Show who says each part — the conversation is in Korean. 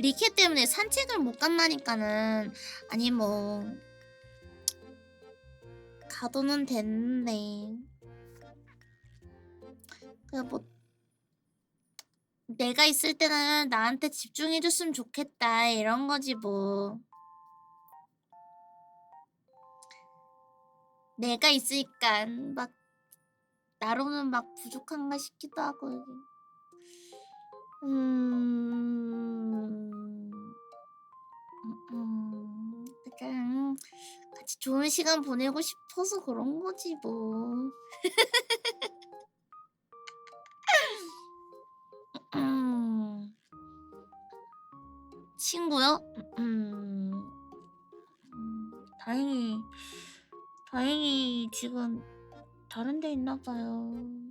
Speaker 1: 리케 때문에 산책을 못 간다니까는. 아니 뭐. 가도는 됐는데 그냥 뭐 내가 있을 때는 나한테 집중해줬으면 좋겠다. 이런 거지 뭐. 내가 있으니까 막 나로는 막 부족한가 싶기도 하고. 음, 음, 그냥 같이 좋은 시간 보내고 싶어서 그런 거지 뭐. 음, 친구요? 다행히 다행히 지금 다른 데 있나 봐요.